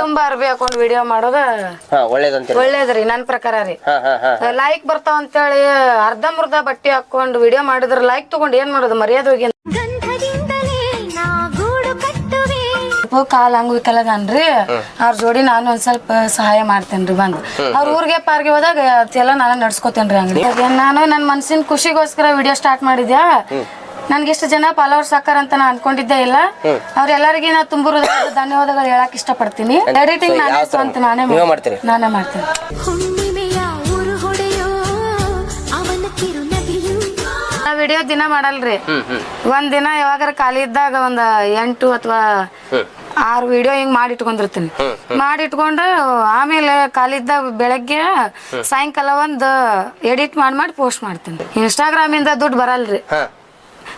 ತುಂಬಾ ಅರ್ಬಿ ಹಾಕೊಂಡು ವಿಡಿಯೋ ಮಾಡೋದ ಹಾ ಒಳ್ಳೇದಂತೀರಿ ಒಳ್ಳೇದ್ರಿ ನನ್ ಪ್ರಕಾರ ರೀ. ಹಾ ಹಾ ಹಾ ಲೈಕ್ ಬರ್ತಾವ ಅಂತೇಳಿ ಅರ್ಧ ಮುರ್ಧ ಬಟ್ಟೆ ಹಾಕೊಂಡು ವಿಡಿಯೋ ಮಾಡಿದ್ರ ಲೈಕ್ ತಗೊಂಡ್ ಏನ್ ಮಾಡೋದು ಮರ್ಯಾದೆ ಹೋಗಿ ಕಾಲ್ ಅಂಗವಿಕಲದನ್ರಿ ಅವ್ರ ಜೋಡಿ ನಾನು ಒಂದ್ ಸ್ವಲ್ಪ ಸಹಾಯ ಮಾಡ್ತೇನ್ರಿ ಬಂದ್. ಅವ್ರ ಊರಿಗೆ ಪಾರ್ಗೆ ಹೋದಾಗ ಎಲ್ಲ ನಾನು ನಡ್ಸ್ಕೊತೇನ್ರಿ ಅಂಗಡಿ. ನಾನು ನನ್ ಮನ್ಸಿನ ಖುಷಿಗೋಸ್ಕರ ವಿಡಿಯೋ ಸ್ಟಾರ್ಟ್ ಮಾಡಿದ್ಯಾ? ನನ್ಗೆ ಎಷ್ಟು ಜನ ಫಾಲೋವರ್ಸ್ ಸಾಕಾರ ಅಂತ ನಾ ಅನ್ಕೊಂಡಿದ್ದೆ ಇಲ್ಲ. ಅವ್ರೆಲ್ಲರಿಗೆ ನಾ ತುಂಬ ಧನ್ಯವಾದಗಳು ಹೇಳಕ್ ಇಷ್ಟಪಡ್ತೀನಿ. ಎಡಿಟಿಂಗ್ ನಾನೇ? ಸ್ವಂತ ನಾನೇ ಮಾಡ್ತೀನಿ. ನಾನೇ ಮಾಡ್ತೇನೆ. ವಿಡಿಯೋ ದಿನ ಮಾಡಲ್ರಿ. ಒಂದ್ ದಿನ ಯಾವಾಗಾರ ಖಾಲಿ ಇದ್ದಾಗ ಒಂದ್ ಎಂಟು ಅಥವಾ ಆರು ವಿಡಿಯೋ ಹಿಂಗ್ ಮಾಡಿ ಇಟ್ಕೊಂಡಿರ್ತೀನಿ ಮಾಡಿ ಇಟ್ಕೊಂಡು ಆಮೇಲೆ ಖಾಲಿ ಇದ್ದಾಗ ಬೆಳಗ್ಗೆ ಸಾಯಂಕಾಲ ಒಂದ್ ಎಡಿಟ್ ಮಾಡಿ ಮಾಡಿ ಪೋಸ್ಟ್ ಮಾಡ್ತೀನಿ. ಇನ್ಸ್ಟಾಗ್ರಾಮ್ ಇಂದ ದುಡ್ಡು ಬರಲ್ರಿ.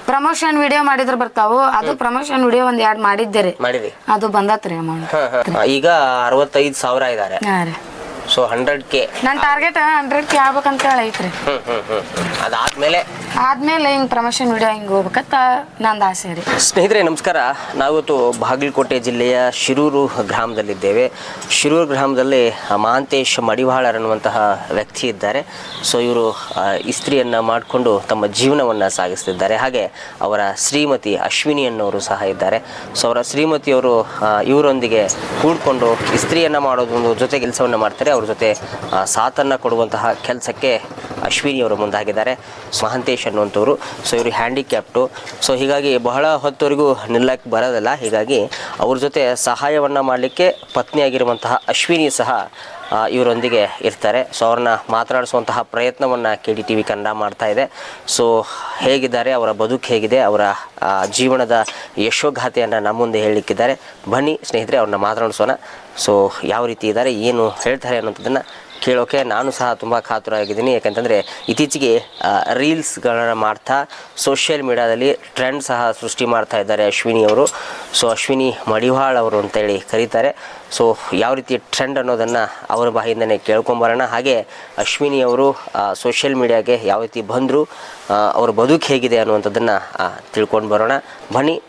ಪ್ರಮೋಷನ್ ವಿಡಿಯೋ ಮಾಡಿದ್ರ ಬರ್ತಾವು. ಅದು ಪ್ರಮೋಷನ್ ವಿಡಿಯೋ ಒಂದ್ ಎರಡ್ ಮಾಡಿದ್ದೆ ರೀ ಮಾಡಿರಿ ಅದು ಬಂದತ್ರಿ ಅಮೌಂಟ್ ಈಗ ಅರವತ್ತೈದು ಸಾವಿರ ಇದ್ದಾರೆ ಹಾ ರೀ. ಸೊ ಹಂಡ್ರೆಡ್ ಕೆ ನನ್ ಟಾರ್ಗೆಟ್ ಹಂಡ್ರೆಡ್ ಕೆ ಆಗ್ಬೇಕಂತ ಹೇಳಿ ಐತ್ರಿ ಹ್ಮ್ ಹ್ಮ್ ಹ್ಮ್. ಅದಾದ್ಮೇಲೆ ಆದ್ಮೇಲೆ ಹಿಂಗ್ ಪ್ರಮೋಷನ್ ವಿಡಿಯೋ ಹಿಂಗ್ ಹೋಗ್ಬೇಕಂತ ನಂದು ಆಸೆ ರೀ. ಸ್ನೇಹಿತರೆ, ನಮಸ್ಕಾರ. ನಾವಿವತ್ತು ಬಾಗಲಕೋಟೆ ಜಿಲ್ಲೆಯ ಶಿರೂರು ಗ್ರಾಮದಲ್ಲಿದ್ದೇವೆ. ಶಿರೂರು ಗ್ರಾಮದಲ್ಲಿ ಮಹಾಂತೇಶ್ ಮಡಿವಾಳರ್ ಅನ್ನುವಂತಹ ವ್ಯಕ್ತಿ ಇದ್ದಾರೆ. ಸೊ ಇವರು ಇಸ್ತ್ರಿಯನ್ನು ಮಾಡಿಕೊಂಡು ತಮ್ಮ ಜೀವನವನ್ನು ಸಾಗಿಸ್ತಿದ್ದಾರೆ. ಹಾಗೆ ಅವರ ಶ್ರೀಮತಿ ಅಶ್ವಿನಿ ಅನ್ನೋರು ಸಹ ಇದ್ದಾರೆ. ಸೊ ಅವರ ಶ್ರೀಮತಿಯವರು ಇವರೊಂದಿಗೆ ಕೂಡ್ಕೊಂಡು ಇಸ್ತ್ರಿಯನ್ನು ಮಾಡೋದು ಒಂದು ಜೊತೆ ಕೆಲಸವನ್ನು ಮಾಡ್ತಾರೆ. ಅವ್ರ ಜೊತೆ ಸಾಥನ್ನು ಕೊಡುವಂತಹ ಕೆಲಸಕ್ಕೆ ಅಶ್ವಿನಿ ಅವರು ಮುಂದಾಗಿದ್ದಾರೆ. ಮಹಂತೇಶ್ ಅನ್ನುವಂಥವ್ರು. ಸೊ ಇವರು ಹ್ಯಾಂಡಿಕ್ಯಾಪ್ಟು ಸೊ ಹೀಗಾಗಿ ಬಹಳ ಹೊತ್ತವರೆಗೂ ನಿಲ್ಲಕ್ಕೆ ಬರೋದಲ್ಲ. ಹೀಗಾಗಿ ಅವ್ರ ಜೊತೆ ಸಹಾಯವನ್ನು ಮಾಡಲಿಕ್ಕೆ ಪತ್ನಿಯಾಗಿರುವಂತಹ ಅಶ್ವಿನಿ ಸಹ ಇವರೊಂದಿಗೆ ಇರ್ತಾರೆ. ಸೊ ಅವ್ರನ್ನ ಮಾತನಾಡಿಸುವಂತಹ ಪ್ರಯತ್ನವನ್ನು K D T V Kannada ಮಾಡ್ತಾ ಇದೆ. ಸೊ ಹೇಗಿದ್ದಾರೆ, ಅವರ ಬದುಕು ಹೇಗಿದೆ, ಅವರ ಜೀವನದ ಯಶೋಗಾಥೆಯನ್ನು ನಮ್ಮ ಮುಂದೆ ಹೇಳಲಿಕ್ಕಿದ್ದಾರೆ. ಬನ್ನಿ ಸ್ನೇಹಿತರೆ, ಅವ್ರನ್ನ ಮಾತನಾಡಿಸೋಣ. ಸೊ ಯಾವ ರೀತಿ ಇದ್ದಾರೆ, ಏನು ಹೇಳ್ತಾರೆ ಅನ್ನೋಂಥದ್ದನ್ನು ಕೇಳೋಕೆ ನಾನು ಸಹ ತುಂಬ ಕಾತುರಾಗಿದ್ದೀನಿ ಯಾಕಂತಂದರೆ ಇತ್ತೀಚೆಗೆ ರೀಲ್ಸ್ಗಳನ್ನು ಮಾಡ್ತಾ ಸೋಷಿಯಲ್ ಮೀಡಿಯಾದಲ್ಲಿ ಟ್ರೆಂಡ್ ಸಹ ಸೃಷ್ಟಿ ಮಾಡ್ತಾ ಇದ್ದಾರೆ ಅಶ್ವಿನಿ ಅವರು. ಸೊ, ಅಶ್ವಿನಿ ಮಡಿವಾಳ್ ಅವರು ಅಂತೇಳಿ ಕರೀತಾರೆ. ಸೊ, ಯಾವ ರೀತಿ ಟ್ರೆಂಡ್ ಅನ್ನೋದನ್ನು ಅವರ ಬಾಯಿಂದನೇ ಕೇಳ್ಕೊಂಬರೋಣ. ಹಾಗೆ ಅಶ್ವಿನಿ ಅವರು ಸೋಷಿಯಲ್ ಮೀಡಿಯಾಗೆ ಯಾವ ರೀತಿ ಬಂದರು ಅವ್ರ ಬದುಕು ಹೇಗಿದೆ ಅನ್ನುವಂಥದ್ದನ್ನು ತಿಳ್ಕೊಂಡು ಬರೋಣ. ಬನ್ನಿ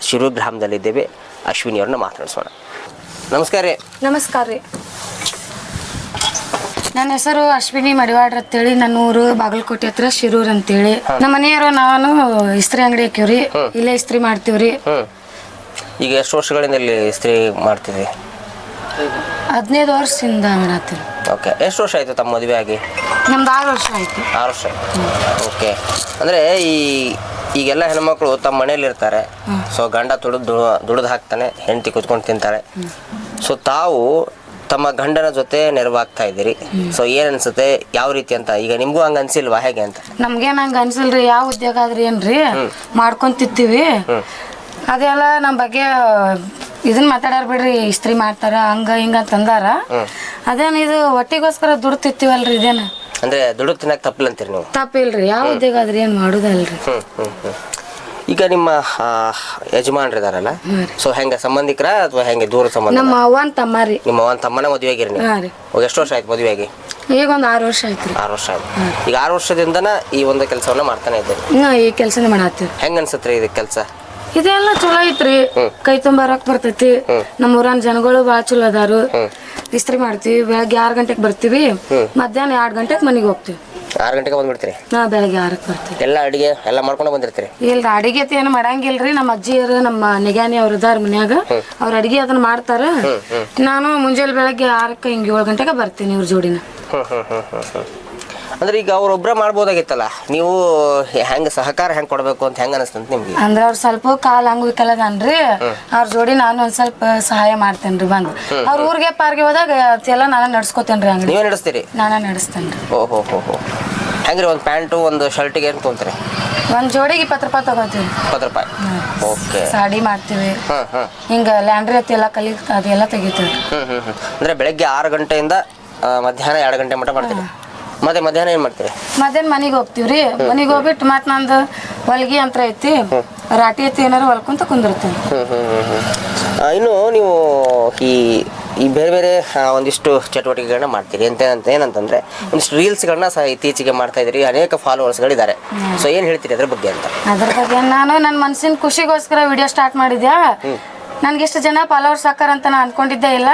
ಶಿರು ಗ್ರಾಮದಲ್ಲಿದ್ದೇವೆ. ಅಶ್ವಿನಿ ಅವ್ರನ್ನ ಮಾತನಾಡಿಸೋಣ ನಮಸ್ಕಾರ ರೀ. ನಮಸ್ಕಾರ ರೀ. ನನ್ನ ಹೆಸರು ಅಶ್ವಿನಿ ಮಡಿವಾಡ್ರ ಅಂತೇಳಿ ನನ್ನ ಊರು ಬಾಗಲಕೋಟೆ ಹತ್ರ ಶಿರೂರ್ ಅಂತೇಳಿ. ನಮ್ಮ ಮನೆಯವರು ನಾನು ಇಸ್ತ್ರಿ ಅಂಗಡಿ ಹಾಕಿವ್ರಿ. ಇಲ್ಲೇ ಇಸ್ತ್ರಿ ಮಾಡ್ತೀವ್ರಿ. ಈಗ ಎಷ್ಟು ವರ್ಷಗಳಿಂದ ಇಲ್ಲಿ ಇಸ್ತ್ರಿ ಮಾಡ್ತಿದ್ವಿ ಹದಿನೈದು ವರ್ಷದಿಂದ ಮಾಡತ್ತೀವಿ ಓಕೆ. ಎಷ್ಟು ವರ್ಷ ಆಯಿತು ತಮ್ಮ ಮದುವೆ ಆಗಿ? ನಮ್ದು ಆರು ವರ್ಷ ಆಯ್ತು. ಆರು ವರ್ಷ ಓಕೆ. ಅಂದರೆ ಈ ಈಗೆಲ್ಲ ಹೆಣ್ಮಕ್ಳು ತಮ್ಮ ಮನೇಲಿ ಇರ್ತಾರೆ. ಸೊ ಗಂಡ ತುಡಿದು ದುಡಿದು ಹಾಕ್ತಾನೆ ಹೆಂಡತಿ ಕುತ್ಕೊಂಡು ತಿಂತಾಳೆ. ಸೊ ತಾವು ತಮ್ಮ ಗಂಡನ ಜೊತೆ ನೆರವಾಗ್ತಾ ಇದ್ದೀರಿ. ಸೊ ಏನ್ ಅನ್ಸುತ್ತೆ? ಯಾವ ರೀತಿ ಅಂತ? ಈಗ ನಿಮ್ಗೂ ಹಂಗ ಅನ್ಸಿಲ್ವಾ? ಹೇಗೆ ಅಂತ? ನಮ್ಗೇನ್ ಹಂಗ ಅನ್ಸಿಲ್ರಿ? ಯಾವ ಉದ್ಯೋಗ ಆದ್ರಿ ಏನ್ರಿ? ಮಾಡ್ಕೊಂತಿತ್ತೀವಿ ತಿಂತೀವಿ ಅದೆಲ್ಲ ನಮ್ಮ ಬಗ್ಗೆ ಇದನ್ನ ಮಾತಾಡ್ಯಾರ ಬಿಡ್ರಿ ಇಸ್ತ್ರಿ ಮಾಡ್ತಾರ ಹಂಗ ಹಿಂಗ ಅಂತಂದಾರ ಅದೇನ ಇದು ಹೊಟ್ಟಿಗೋಸ್ಕರ ದುಡ್ಡು ತಿಂತೀವಲ್ರಿ ಇದೇನ? ಅಂದ್ರೆ ದುಡುಕ್ ತಿನ್ನಕ್ ತಪ್ಪಿಲ್ಲ ಅಂತೀರಿ ನೀವು? ತಪ್ಪಿಲ್ರಿ. ಯಾವ ಉದ್ಯೋಗ ಆದ್ರಿ ಏನ್ ಮಾಡುದಲ್ರಿ? ಈಗ ನಿಮ್ಮ ಯಜಮಾನ್ರ ಯಜಮಾನ್ರಿದಾರಲ್ಲ? ಸೊ ಹೆಂಗೆ ಸಂಬಂಧಿಕರ ಅಥವಾ ಹೆಂಗೆ ದೂರ ಸಂಬಂಧ? ನಮ್ಮ ಅವ್ವನ ತಮ್ಮ ರೀ. ನಿಮ್ಮ ಅವನ ತಮ್ಮನ ಮದುವೆ ಆಗಿರಿ ಹಾ ರೀ. ಹೋಗಿ ಎಷ್ಟು ವರ್ಷ ಆಯ್ತು ಮದುವೆ ಆಗಿ? ಈಗ ಒಂದು ಆರು ವರ್ಷ ಆಯ್ತು ಆರು ವರ್ಷ ಆಯ್ತು. ಈಗ ಆರು ವರ್ಷದಿಂದನ ಈ ಒಂದು ಕೆಲಸವನ್ನ ಮಾಡ್ತಾನೆ ಇದ್ದೇನೆ ಇನ್ನ ಈ ಕೆಲಸನೇ ಮಾಡತ್ತೀವಿ ಹೆಂಗ್ ಅನ್ಸತ್ರಿ ಇದು ಕೆಲಸ? ಇದೆಲ್ಲ ಚಲೋ ಐತ್ರಿ. ಕೈ ತುಂಬ ರೊಕ್ಕ ಬರ್ತೈತಿ. ನಮ್ಮ ಊರನ್ ಜನಗಳು ಬಾಳ ಚಲೋ ಅದಾರು. ಇಸ್ತ್ರಿ ಮಾಡ್ತೀವಿ ಬೆಳಗ್ಗೆ ಆರು ಗಂಟೆಗೆ ಬರ್ತೀವಿ ಮಧ್ಯಾಹ್ನ ಎರಡು ಗಂಟೆಗೆ ಮನೆಗೆ ಹೋಗ್ತೀವಿ. ಆರು ಗಂಟೆಗೆ ಬಂದ್ಬಿಡ್ತೀರಿ? ನಾ ಬೆಳಗ್ಗೆ ಆರಕ್ಕೆ ಬರ್ತೀವಿ. ಎಲ್ಲ ಅಡಿಗೆ ಎಲ್ಲ ಮಾಡ್ಕೊಂಡು ಬಂದಿರ್ತೀರಿ? ಇಲ್ರಿ ಅಡಿಗೆ ಅಂತ ಏನು ಮಾಡಂಗಿಲ್ರಿ ನಮ್ಮ ಅಜ್ಜಿಯರು ನಮ್ಮ ನಿಗಾನಿ ಅವ್ರ ಇದಾರ ಮನ್ಯಾಗ ಅವ್ರ ಅಡಿಗೆ ಅದನ್ನ ಮಾಡ್ತಾರ. ನಾನು ಮುಂಜಾನೆ ಬೆಳಗ್ಗೆ ಆರಕ್ಕೆ ಹಿಂಗೆ ಏಳು ಗಂಟೆಗೆ ಬರ್ತೀನಿ ಇವ್ರ ಜೋಡಿನ. ಹ್ಮ್ ಹ್ಮ್ ಹ್ಮ್. ಅಂದ್ರೆ ಈಗ ಅವ್ರೊಬ್ರ ಮಾಡ್ಬೋದಾಗಿತ್ತಲ್ಲ ನೀವು ಹೆಂಗ್ ಸಹಕಾರ ಹೆಂಗ್ ಕೊಡ್ಬೇಕು ಅಂತ ಹೆಂಗ್ ಅನಸ್ತಂತ ನಿಮ್ಗೆ? ಅಂದ್ರೆ ಅವ್ರ ಸ್ವಲ್ಪ ಕಾಲ್ ಅಂಗವಿಕಲದನ್ರಿ ಅವ್ರ ಜೋಡಿ ನಾನು ಒಂದ್ ಸ್ವಲ್ಪ ಸಹಾಯ ಮಾಡ್ತೇನ್ರಿ ಬಂದ್. ಅವ್ರ ಊರಿಗೆ ಪಾರ್ಗೆ ಹೋದಾಗ ಎಲ್ಲ ನಾನು ನಡ್ಸ್ಕೊತೇನ್ರಿ ಅಂಗಡಿ. ನೀವೇ ನಡೆಸ್ತೀರಿ? ನಾನು ನಡೆಸ್ತೇನ್ರಿ. ಓಹೋ ಹೋ ಹೋ ಹೆಂಗ್ರಿ ಒಂದು ಪ್ಯಾಂಟು ಒಂದು ಶರ್ಟಿಗೆ ಏನು ತೊಂತ್ರಿ ಒಂದ್ ಜೋಡಿಗೆ ಇಪ್ಪತ್ತು ರೂಪಾಯಿ ತಗೋತೀವಿ. ಇಪ್ಪತ್ತು ರೂಪಾಯಿ. ಓಕೆ. ಸಾಡಿ ಮಾಡ್ತೀವಿ. ಹಿಂಗ ಲ್ಯಾಂಡ್ರಿ ಹತ್ತಿ ಎಲ್ಲ ಕಲಿ ಅದೆಲ್ಲ ತೆಗಿತೀವಿ ಹ್ಮ್ ಹ್ಮ್ ಹ್ಮ್. ಅಂದ್ರೆ ಬೆಳಗ್ಗೆ ಆರು ಗಂಟೆಯಿಂದ ಆ, ಮಧ್ಯಾಹ್ನ ಎರಡು ಗಂಟೆ ಮಟ್ಟ ಮಾಡ್ತೀರಿ? ಮತ್ತೆ ಮಧ್ಯಾಹ್ನ ಏನು ಮಾಡ್ತೀರಿ? ಮಧ್ಯಾಹ್ನ ಮನೆಗೆ ಹೋಗ್ತೀವ್ರಿ ಮನೆಗೆ ಹೋಗ್ಬಿಟ್ಟು ಮತ್ತೆ ನಂದು ಹೊಲಿಗೆ ಅಂತ ಐತಿ. ರಾಟಿ ಐತಿ ಏನಾರು ಹೊಲ್ಕೊಂತ ಕುಂದಿರ್ತೀನಿ. ಹ್ಮ್ ಹ್ಮ್ ಹ್ಮ್ ಹ್ಮ್. ಆ, ಇನ್ನು ನೀವು ಈ ಈ ಬೇರೆ ಬೇರೆ ಆ, ಒಂದಿಷ್ಟು ಚಟುವಟಿಕೆಗಳನ್ನ ಮಾಡ್ತೀರಿ. ಅಂತ ಅಂತ ಏನಂತಂದ್ರೆ ಒಂದಿಷ್ಟು ರೀಲ್ಸ್ಗಳನ್ನ ಸಹ ಇತ್ತೀಚೆಗೆ ಮಾಡ್ತಾ ಇದ್ದೀರಿ. ಅನೇಕ ಫಾಲೋವರ್ಸ್ಗಳಿದ್ದಾರೆ. ಸೊ ಏನು ಹೇಳ್ತೀರಿ ಅದ್ರ ಬಗ್ಗೆ ಅಂತ? ಅದ್ರ ಬಗ್ಗೆ ನಾನು ನನ್ನ ಮನ್ಸಿನ ಖುಷಿಗೋಸ್ಕರ ವಿಡಿಯೋ ಸ್ಟಾರ್ಟ್ ಮಾಡಿದ್ಯಾ? ನನ್ಗೆ ಎಷ್ಟು ಜನ ಫಾಲೋವರ್ಸ್ ಸಾಕಾರ ಅಂತ ನಾ ಅನ್ಕೊಂಡಿದ್ದೇ ಇಲ್ಲ.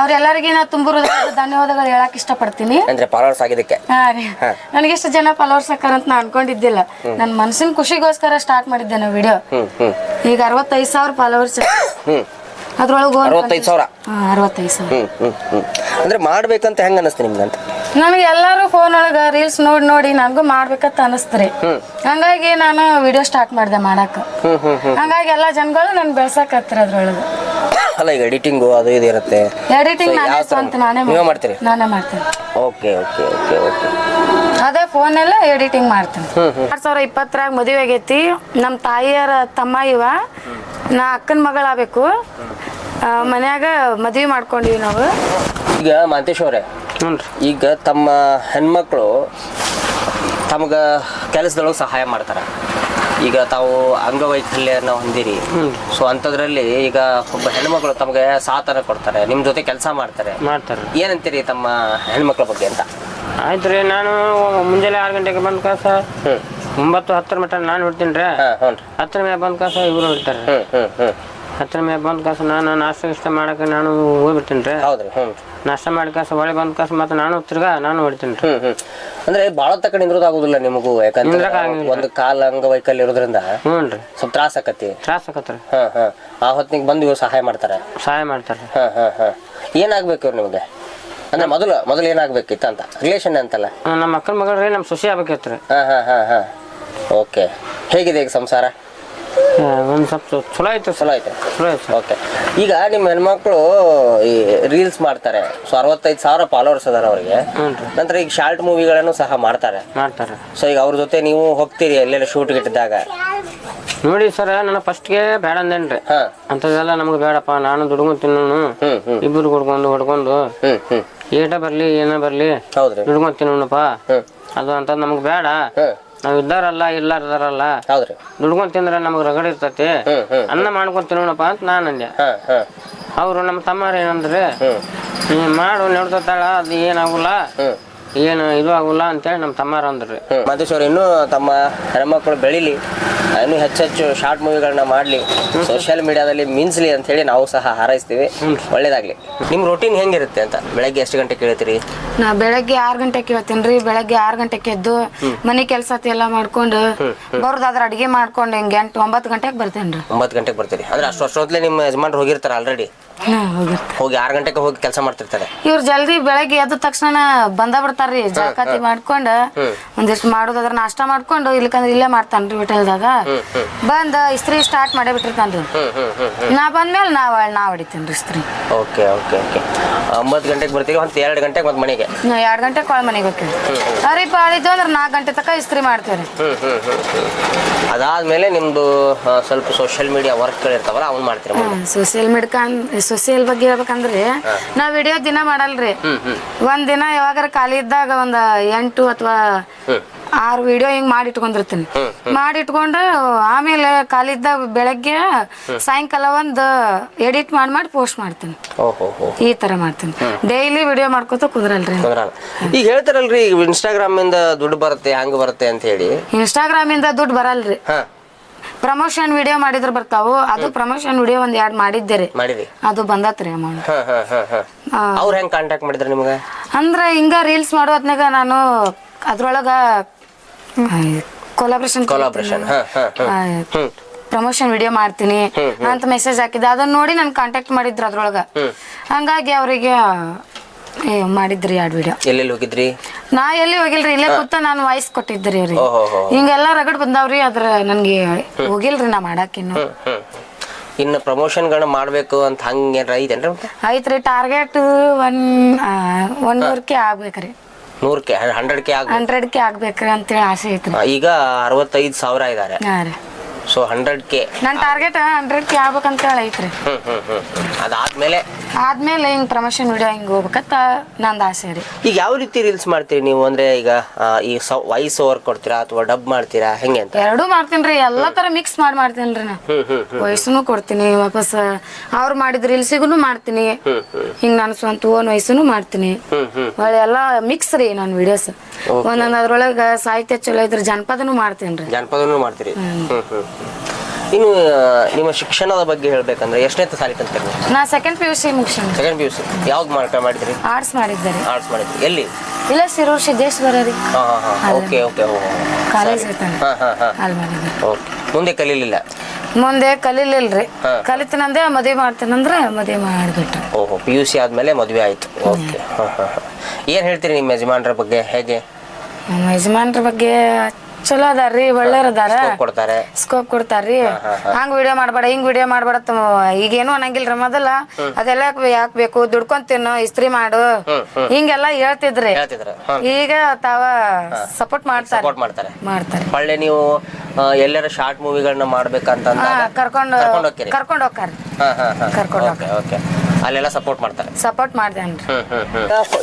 ಅವ್ರೆಲ್ಲರಿಗೆ ನಾ ತುಂಬ ಧನ್ಯವಾದಗಳು ಹೇಳಕ್ ಇಷ್ಟಪಡ್ತೀನಿ. ಅಂದ್ರೆ ಫಾಲೋವರ್ಸ್ ಆಗಿದ್ದಕ್ಕೆ ಹಾ ರೀ. ನನಗೆ ಇಷ್ಟು ಜನ ಫಾಲೋವರ್ಸ್ ಸಾಕಾರ ಅಂತ ನಾ ಅನ್ಕೊಂಡಿದ್ದಿಲ್ಲ. ನನ್ನ ಮನಸ್ಸಿನ ಖುಷಿಗೋಸ್ಕರ ಸ್ಟಾರ್ಟ್ ಮಾಡಿದ್ದೆ ನಾವು ವಿಡಿಯೋ ಈಗ ಅರವತ್ತೈದು ಸಾವಿರ ಫಾಲೋವರ್ಸ್ ಅದ್ರೊಳಗೆ ಅರವತ್ತೈದು ಸಾವಿರ. ಅರವತ್ತೈದು ಸಾವಿರ. ಹ್ಮ್ ಹ್ಮ್ ಹ್ಮ್. ಅಂದ್ರೆ ಮಾಡ್ಬೇಕಂತ ಹೆಂಗ ಅನಿಸ್ತು ನಿಮ್ಗಂತ ನನಗೆ ಎಲ್ಲರೂ ಫೋನ್ ಒಳಗ ರೀಲ್ಸ್ ನೋಡಿ ನೋಡಿ ನನಗೂ ಮಾಡ್ಬೇಕಂತ ಅನಸ್ತ್ರಿ ಹಂಗಾಗಿ ನಾನು ವಿಡಿಯೋ ಸ್ಟಾರ್ಟ್ ಮಾಡಿದೆ ಮಾಡಾಕ ಹ್ಮ್ ಹ್ಮ್ ಹ್ಮ್. ಹಂಗಾಗಿ ಎಲ್ಲ ಜನಗಳು ನನ್ ಬೆಳ್ಸಕತ್ತರ ಅದ್ರೊಳಗೆ. ಅಲ್ಲ ಈಗ ಎಡಿಟಿಂಗು ಅದು ಇದು ಇರುತ್ತೆ. ಎಡಿಟಿಂಗ್ ನಾನೇ ಸ್ವಂತ ನಾನೇ ನೀವೇ ಮಾಡ್ತೀನಿ. ಮಾಡ್ತೀರಿ? ನಾನೇ ಮಾಡ್ತೀನಿ. Okay okay okay okay. ಅದೇ ಫೋನೆಲ್ಲ ಎಡಿಟಿಂಗ್ ಮಾಡ್ತೀನಿ. ಎರಡ್ ಸಾವಿರ ಇಪ್ಪತ್ತರಾಗ ಮದುವೆ ಆಗೈತಿ. ನಮ್ಮ ತಾಯಿಯರ ತಮ್ಮ ಇವ. ನಾ ಅಕ್ಕನ ಮಗಳಾಗಬೇಕು ಮನ್ಯಾಗ ಮದ್ವೆ ಮಾಡ್ಕೊಂಡಿವಿ ನಾವು. ಈಗ ಮಾಂತೇಶ್ ಅವರೇ ಈಗ ತಮ್ಮ ಹೆಣ್ಮಕ್ಳು ತಮ್ಗೆ ಕೆಲಸದೊಳಗೆ ಸಹಾಯ ಮಾಡ್ತಾರೆ. ಈಗ ತಾವು ಅಂಗವೈಕಲ್ಯನ ಹೊಂದಿರಿ. ಸೊ ಅಂಥದ್ರಲ್ಲಿ ಈಗ ಒಬ್ಬ ಹೆಣ್ಮಕ್ಳು ತಮಗೆ ಸಾಥನ ಕೊಡ್ತಾರೆ ನಿಮ್ಮ ಜೊತೆ ಕೆಲಸ ಮಾಡ್ತಾರೆ. ಮಾಡ್ತಾರೆ. ಏನಂತೀರಿ ತಮ್ಮ ಹೆಣ್ಮಕ್ಳ ಬಗ್ಗೆ ಅಂತ? ಆಯ್ತು ರೀ ನಾನು ಮುಂಜಾನೆ ಆರು ಗಂಟೆಗೆ ಬಂದ ಕಾಸ ಒಂಬತ್ತು ಹತ್ತರ ಮಟ್ಟ ನಾನು ಹೊಡ್ತೀನಿ ರೀ ರೀ ಹತ್ತರ ಮೇಲೆ ಬಂದ ಕಾಸ ಇವರು ಹೊಡ್ತಾರೆ ಹತ್ತರ ಮೇಲೆ ಬಂದ ಕಾಸ ನಾನು ನಾಷ್ಟ ಗಿಷ್ಟ ಮಾಡಕ್ಕೆ ನಾನು ಹೋಗ್ಬಿಡ್ತೀನಿ ರೀ ಹೌದು ಹ್ಞೂ ನಾಷ್ಟ ಮಾಡಿ ಹೊಳೆ ಬಂದ ಕಾಸ ಮತ್ತೆ ನಾನು ತಿರ್ಗಾ ನಾನು ಹೊಡಿತೀನಿ. ರೀ ಹ್ಮ್ ಹ್ಮ್. ಅಂದ್ರೆ ಬಹಳ ತಕ್ಕ ನಿಂದ್ರದಾಗುದಿಲ್ಲ ನಿಮಗೂ ಯಾಕಂದ್ರೆ. ಒಂದು ಕಾಲ ಅಂಗವೈಕಲ್ಯ ಇರೋದ್ರಿಂದ ಹ್ಞೂ ರೀ. ಸ್ವಲ್ಪ ತ್ರಾಸ ಆಕತಿ ತ್ರಾಸ ಆಕತ್ರಿ. ಹಾ ಹಾ. ಆ ಹೊತ್ತಿಗೆ ಬಂದು ಇವ್ರು ಸಹಾಯ ಮಾಡ್ತಾರೆ. ಸಹಾಯ ಮಾಡ್ತಾರೆ. ಹಾ ಹಾ ಹಾ. ಏನಾಗ್ಬೇಕು ಇವ್ರು ನಿಮಗೆ? ಅಂದ್ರೆ ಮೊದಲು ಮೊದಲು ಏನಾಗ್ಬೇಕಿತ್ತು ಅಂತ? ರಿಲೇಷನ್ ಅಂತಲ್ಲ? ನಮ್ಮ ಅಕ್ಕನ ಮಗಳ್ರಿ ನಮ್ಮ ಸುಸಿ ಆಗ್ಬೇಕಿತ್ತು ರೀ. ಹಾ ಹಾ ಹಾ ಹಾ. ಓಕೆ ಹೇಗಿದೆ ಈಗ ಸಂಸಾರ? ಒಂದು ಸ್ವಲ್ಪ ಚಲೋ ಆಯ್ತು ಚಲೋ ಐತೆ ಚಲೋ ಆಯ್ತು ಓಕೆ. ಈಗ ನಿಮ್ಮ ಹೆಣ್ಮಕ್ಳು ಈ ರೀಲ್ಸ್ ಮಾಡ್ತಾರೆ. ಸೊ ಅರವತ್ತೈದು ಸಾವಿರ ಫಾಲೋವರ್ಸ್ ಅದಾರ ಅವರಿಗೆ. ಹ್ಞೂ ನಂತರ ಈಗ ಶಾರ್ಟ್ ಮೂವಿಗಳನ್ನು ಸಹ ಮಾಡ್ತಾರೆ. ಮಾಡ್ತಾರೆ. ಸೊ ಈಗ ಅವ್ರ ಜೊತೆ ನೀವು ಹೋಗ್ತೀರಿ ಎಲ್ಲೆಲ್ಲ ಶೂಟ್ ಇಟ್ಟಿದ್ದಾಗ? ನೋಡಿ ಸರ್ ನಾನು ಫಸ್ಟ್ಗೆ ಬೇಡ ಅಂದೇನ್ರಿ ಹಾ. ಅಂಥದ್ದೆಲ್ಲ ನಮ್ಗೆ ಬೇಡಪ್ಪ ನಾನು ದುಡ್ಕೊಂಡು ತಿನ್ನೋನು. ಹ್ಞೂ ಹ್ಞೂ. ಇಬ್ಬರು ಹೊಡ್ಕೊಂಡು. ಹೊಡ್ಕೊಂಡು ಏಟ ಬರ್ಲಿ ಏನ ಬರಲಿ. ಹೌದ್ರಿ. ದುಡ್ಕೊಂಡು ತಿನ್ನೋಣಪ್ಪ. ಅದು ಅಂತ ನಮ್ಗೆ ಬೇಡ. ನಾವ್ ಇದ್ದಾರಲ್ಲ ಇಲ್ಲಾರ್ದಾರಲ್ಲ ಹೌದ್ರಿ. ದುಡ್ಕೊಂಡ್ ತಿಂದ್ರೆ ನಮ್ಗೆ ರಗಡ್ ಇರ್ತತಿ. ಅನ್ನ ಮಾಡ್ಕೊಂಡ್ ತಿನ್ನೋಣಪ್ಪ ಅಂತ ನಾನು ಅಂದೆ. ಅವ್ರು ನಮ್ಮ ತಮ್ಮರ ಏನಂದ್ರೆ ನೀ ಮಾಡು ನೋಡ್ತಾಳ ಅದು ಏನಾಗುಲ್ಲ. ಏನು ಇದು ಆಗುಲ್ಲ ಅಂತೇಳಿ ನಮ್ಮ ತಮ್ಮಾರ ಅಂದ್ರಿ. ಹ್ಮ್. ಇನ್ನು ಅವ್ರು ಇನ್ನೂ ತಮ್ಮ ಹೆಣ್ಮಕ್ಳು ಬೆಳಿಲಿ ಇನ್ನೂ ಹೆಚ್ಚೆಚ್ಚು ಶಾರ್ಟ್ ಮೂವಿಗಳನ್ನ ಮಾಡ್ಲಿ ಸೋಷಿಯಲ್ ಮೀಡಿಯಾದಲ್ಲಿ ಮಿನ್ಸ್ಲಿ ಅಂತ ಹೇಳಿ ನಾವು ಸಹ ಹಾರೈಸ್ತೀವಿ. ಒಳ್ಳೇದಾಗ್ಲಿ. ನಿಮ್ಮ ರೂಟೀನ್ ಹೆಂಗಿರುತ್ತೆ ಅಂತ? ಬೆಳಗ್ಗೆ ಎಷ್ಟು ಗಂಟೆ ಕೇಳ್ತೀರಿ? ನಾ ಬೆಳಗ್ಗೆ ಆರ್ ಗಂಟೆಗೆ ಕೇಳ್ತೀನಿ ರೀ. ಬೆಳಗ್ಗೆ ಆರು ಗಂಟೆಗೆ ಎದ್ದು ಮನೆ ಕೆಲಸ ಎಲ್ಲ ಮಾಡ್ಕೊಂಡು ಬರೋದಾದ್ರೆ ಅಡಿಗೆ ಮಾಡ್ಕೊಂಡು ಹಿಂಗೆ ಎಂಟು ಒಂಬತ್ತು ಗಂಟೆಗೆ ಬರ್ತೇನೆ ರೀ. ಒಂಬತ್ತು ಗಂಟೆಗೆ ಬರ್ತೀರಿ. ಅಂದ್ರೆ ಅಷ್ಟು ಅಷ್ಟೊತ್ತಲೇ ನಿಮ್ಮ ಯಜಮಾನ್ರು ಹೋಗಿರ್ತಾರೆ ಆಲ್ರೆಡಿ ಹೋಗಿ ಆರು ಗಂಟೆಗೆ ಹೋಗಿ ಕೆಲಸ ಮಾಡ್ತಿರ್ತಾರೆ. ಇವ್ರು ಜಲ್ದಿ ಬೆಳಗ್ಗೆ ಎದ್ದ ತಕ್ಷಣ ಬಂದ ಬಿಡ್ತಾರ್ರಿ ಜಳಕಾತಿ ಮಾಡ್ಕೊಂಡು ಒಂದಿಷ್ಟು ಮಾಡೋದಾದ್ರೆ ನಾಷ್ಟ ಮಾಡ್ಕೊಂಡು ಇಲ್ಲಕಂದ್ರೆ ಇಲ್ಲೇ ಮಾಡ್ತಾನ್ರಿ ಹೋಟೆಲ್ದಾಗ ಬಂದ ಇಸ್ತ್ರಿ ಸ್ಟಾರ್ಟ್ ಮಾಡೇ ಬಿಟ್ಟಿರ್ತಾನ್ರಿ. ನಾ ಬಂದ್ಮೇಲೆ ನಾ ನಾ ಹೊಡಿತೀನಿ ಇಸ್ತ್ರಿ. Okay okay okay. ಒಂಬತ್ತು ಗಂಟೆಗೆ ಬರ್ತೀವಿ ಒಂದು ಎರಡು ಗಂಟೆಗೆ ಮತ್ತೆ ಮನೆಗೆ? ಎರಡು ಗಂಟೆಗೆ ಕೊಳ ಮನೆಗೆ ಹೋಗ್ತೀವಿ. ಅರಿ ಪಾಳಿದ್ದು ಅಂದ್ರೆ ನಾಲ್ಕು ಗಂಟೆ ತನಕ ಇಸ್ತ್ರಿ ಮಾಡ್ತೀವಿ ಅದಾದ್ಮೇಲೆ ನಿಮ್ದು ಸ್ವಲ್ಪ ಸೋಷಿಯಲ್ ಮೀಡಿಯಾ ವರ್ಕ್ಗಳಿರ್ತಾವಲ್ಲ ಅವ್ನು ಮಾಡ್ತೀರಿ ಸೋಷಿಯಲ್ ಸೋಸಿಯಲ್ ಸೋಸಿಯಲ್ ಬಗ್ಗೆ ಹೇಳ್ಬೇಕಂದ್ರೆ ನಾ ವಿಡಿಯೋ ದಿನ ಮಾಡಲ್ರಿ. ಒಂದ್ ದಿನ ಯಾವಾಗಾರ ಖಾಲಿ ಇದ್ದಾಗ ಒಂದ್ ಎಂಟು ಅಥವಾ ಆರು ವಿಡಿಯೋ ಹಿಂಗ್ ಮಾಡಿ ಇಟ್ಕೊಂಡಿರ್ತೀನಿ ಮಾಡಿ ಇಟ್ಕೊಂಡು ಆಮೇಲೆ ಖಾಲಿ ಇದ್ದಾಗ ಬೆಳಗ್ಗೆ ಸಾಯಂಕಾಲ ಒಂದ್ ಎಡಿಟ್ ಮಾಡಿ ಮಾಡಿ ಪೋಸ್ಟ್ ಮಾಡ್ತೀನಿ. ಈ ತರ ಮಾಡ್ತೀನಿ. ಡೈಲಿ ವಿಡಿಯೋ ಮಾಡ್ಕೊತ ಕುದ್ರಲ್ರಿ. ಈಗ ಹೇಳ್ತಾರಲ್ರಿ ಇನ್ಸ್ಟಾಗ್ರಾಮ್ ಇಂದ ದುಡ್ಡು ಬರುತ್ತೆ ಹಂಗ ಬರುತ್ತೆ ಅಂತ ಹೇಳಿ. ಇನ್ಸ್ಟಾಗ್ರಾಮ್ ಇಂದ ದುಡ್ಡು ಬರಲ್ರಿ. ಪ್ರಮೋಷನ್ ವಿಡಿಯೋ ಮಾಡಿದ್ರ ಬರ್ತಾವು. ಅದು ಪ್ರಮೋಷನ್ ವಿಡಿಯೋ ಒಂದ್ ಎರಡ್ ಮಾಡಿದ್ದೆ ರೀ ಮಾಡಿರಿ ಅದು ಬಂದತ್ರಿ ಅಮೌಂಟ್. ಹಾ ಹಾ ಹಾ ಹಾ. ಅವ್ರು ಹೆಂಗ್ ಕಾಂಟ್ಯಾಕ್ಟ್ ಮಾಡಿದ್ರು ನಿಮ್ಗೆ? ಅಂದ್ರ ಹಿಂಗ ರೀಲ್ಸ್ ಮಾಡೋ ಹೊತ್ನಾಗ ನಾನು ಅದ್ರೊಳಗ ಕೊಲಾಬ್ರೇಷನ್ ಕೊಲಾಬ್ರೇಷನ್ ಹಾ ಹಾ ಹಾ. ಪ್ರಮೋಷನ್ ವಿಡಿಯೋ ಮಾಡ್ತೀನಿ. ಅಂತ ಮೆಸೇಜ್ ಹಾಕಿದ್ದೆ. ಅದನ್ನ ನೋಡಿ ನನ್ ಕಾಂಟ್ಯಾಕ್ಟ್ ಮಾಡಿದ್ರು ಅದ್ರೊಳಗ. ಹಂಗಾಗಿ ಅವರಿಗೆ ಮಾಡಿದ್ರಿ ಎರಡು ವಿಡಿಯೋ ಎಲ್ಲೆಲ್ಲಿ ಹೋಗಿದ್ರಿ? ನಾ ಎಲ್ಲಿ ಹೋಗಿಲ್ರಿ? ಇಲ್ಲೇ ಕೂತ ನಾನು ವಾಯ್ಸ್ ಕೊಟ್ಟಿದ್ರಿ ಅವ್ರಿಗೆ. ಓಹೋ ಹೋ ಹಿಂಗೆಲ್ಲ ರಗಡ್ ಬಂದಾವ್ರಿ ಅದ್ರ ನನಗೆ ಹೋಗಿಲ್ರಿ ನಾ ಮಾಡಾಕಿನ್ನು ಇನ್ನು. ಪ್ರಮೋಷನ್ಗಳನ್ನ ಮಾಡ್ಬೇಕು ಅಂತ ಹಂಗೆ ಏನಾರ ಐತೇನ್ರಿ ಐತ್ರಿ ಟಾರ್ಗೆಟ್ ಒನ್ ಒನ್ ನೂರಕ್ಕೆ ಆಗ್ಬೇಕ್ರಿ. ನೂರಕ್ಕೆ ಹಂಡ್ರೆಡ್ಗೆ ಆಗ ಹಂಡ್ರೆಡ್ಕೆ ಆಗ್ಬೇಕ್ರಿ ಅಂತೇಳಿ ಆಸೆ ಐತ್ರಿ. ಈಗ ಅರವತ್ತೈದು ಸಾವಿರ ಇದ್ದಾರೆ ಹಾ ರೀ. ಸೊ ಹಂಡ್ರೆಡ್ ಕೆ ನನ್ನ ಟಾರ್ಗೆಟ್ ಹಂಡ್ರೆಡ್ ಕೆ ಆಗ್ಬೇಕಂತ ಹೇಳಿ ಐತ್ರಿ. ಹ್ಮ್ ಹ್ಮ್ ಹ್ಮ್. ಅದಾದ್ಮೇಲೆ? ಆದ್ಮೇಲೆ ಹಿಂಗ್ ಪ್ರಮೋಷನ್ ವಿಡಿಯೋ ಹಿಂಗ್ ಹೋಗ್ಬೇಕಂತ ನಂದು ಆಸೆ ರೀ. ಈಗ ಯಾವ ರೀತಿ ರೀಲ್ಸ್ ಮಾಡ್ತೀರಿ ನೀವು? ಅಂದ್ರೆ ಈಗ ಆ, ಈ ವಾಯ್ಸ್ ಓವರ್ ಕೊಡ್ತೀರಾ ಅಥವಾ ಡಬ್ ಮಾಡ್ತೀರಾ? ಹೆಂಗೆ ಅಂತ? ಎರಡೂ ಮಾಡ್ತೀನಿ ರೀ. ಎಲ್ಲ ತರ ಮಿಕ್ಸ್ ಮಾಡಿ ಮಾಡ್ತೀನಿ ರೀ ನಾ ಹ್ಮ್ ಹ್ಮ್ ವಯಸ್ಸುನು ಕೊಡ್ತೀನಿ ವಾಪಸ್ ಅವ್ರು ಮಾಡಿದ ರೀಲ್ಸಿಗೂ ಮಾಡ್ತೀನಿ. ಹಿಂಗ್ ನಾನು ಸ್ವಂತ ಓನ್ ವಯಸ್ಸುನು ಮಾಡ್ತೀನಿ. ಹ್ಮ್ ಎಲ್ಲ ಮಿಕ್ಸ್ ರೀ ನನ್ನ ವಿಡಿಯೋಸ್ ಒಂದೊಂದು ಅದ್ರೊಳಗ ಸಾಹಿತ್ಯ ಚಲೋ ಇದ್ರೆ ಜನಪದನು ಮಾಡ್ತೀನಿ ರೀ. ಜಾನಪದನೂ ಮಾಡ್ತೀರಿ? ಹ್ಮ್ ಹ್ಮ್. ಇನ್ನು ನಿಮ್ಮ ಶಿಕ್ಷಣದ ಬಗ್ಗೆ ಹೇಳ್ಬೇಕಂದ್ರೆ ಎಷ್ಟನೇ ಸಾಲಿ ನೀವು ನಾ ಸೆಕೆಂಡ್ ಪಿ ಯು ಸಿ ಮುಗಿಸೋಣ. ಸೆಕೆಂಡ್ ಪಿ ಯು ಸಿ ಯಾವ್ದು ಮಾರ್ಕ ಮಾಡಿದ್ರಿ? ಆರ್ಟ್ಸ್ ಮಾಡಿದ್ದಾರೆ. ಆರ್ಟ್ಸ್ ಮಾಡಿದ್ರಿ. ಎಲ್ಲಿ? ಇಲ್ಲ ಸಿರೂರ್ ಸಿದ್ದೇಶ್ವರ ರೀ. ಹಾಂ ಹಾಂ ಹಾಂ. ಓಕೆ ಓಕೆ ಕಾಲೇಜ್ ಇರ್ತಾನೆ ಹಾಂ ಹಾಂ ಹಾಂ. ಅಲ್ಲಿ ಓಕೆ ಮುಂದೆ ಕಲೀಲಿಲ್ಲ? ಮುಂದೆ ಕಲೀಲಿಲ್ರಿ. ಕಲಿತನಂದೆ ಕಲಿತೀನಂದೆ ಮದುವೆ ಮಾಡ್ತೀನಂದ್ರೆ ಮದುವೆ ಮಾಡಿಬಿಟ್ಟು. ಓಹೋ ಪಿ ಯು ಸಿ ಆದಮೇಲೆ ಮದುವೆ ಆಯಿತು. ಓಕೆ ಹಾಂ ಹಾಂ ಹಾಂ. ಏನು ಹೇಳ್ತೀರಿ ನಿಮ್ಮ ಯಜಮಾನ್ರ ಬಗ್ಗೆ? ಹೇಗೆ? ನಮ್ಮ ಯಜಮಾನ್ರ ಬಗ್ಗೆ ಚಲೋ ಅದಾರ್ರಿ ಒಳ್ಳೆಯವ್ರು ಅದಾರ. Scope ಕೊಡ್ತಾರೆ. ಸ್ಕೋಪ್ ಕೊಡ್ತಾರ್ರಿ. ಹಾ, ಹಂಗ್ ವಿಡಿಯೋ ಮಾಡಬೇಡ ಹಿಂಗ್ ವಿಡಿಯೋ ಮಾಡ್ಬೇಡ ತಮ್ಮ ಈಗೇನು ಅನ್ನಂಗಿಲ್ರಿ ಮೊದಲ. ಅದೆಲ್ಲ ಯಾಕ್- ಬೇಕು ದುಡ್ಕೊಂಡ್ ತಿನ್ನು ಇಸ್ತ್ರಿ ಮಾಡು. ಹಿಂಗೆಲ್ಲ ಹೇಳ್ತಿದ್ರಿ. ಹೇಳ್ತಿದ್ರು. ಈಗ ತಾವ ಸಪೋರ್ಟ್ ಮಾಡ್ತಾರೆ. ಸಪೋರ್ಟ್ ಮಾಡ್ತಾರೆ. ಮಾಡ್ತಾರೆ. ಒಳ್ಳೆ ನೀವು ಆ, ಎಲ್ಲರ ಶಾರ್ಟ್ ಮೂವಿಗಳನ್ನ ಮಾಡ್ಬೇಕಂತ ಹಾ ಕರ್ಕೊಂಡು ಕರ್ಕೊಂಡು ಹೋಗ್ತೀರಿ. ಕರ್ಕೊಂಡು ಹೋಗ್ತಾರ. ಹಾಂ ಹಾಂ ಹಾಂ. ಕರ್ಕೊಂಡು ಓಕೆ ಓಕೆ ಅಲ್ಲೆಲ್ಲ ಸಪೋರ್ಟ್ ಮಾಡ್ತಾರೆ. ಸಪೋರ್ಟ್ ಮಾಡ್ದೇನ್ರಿ.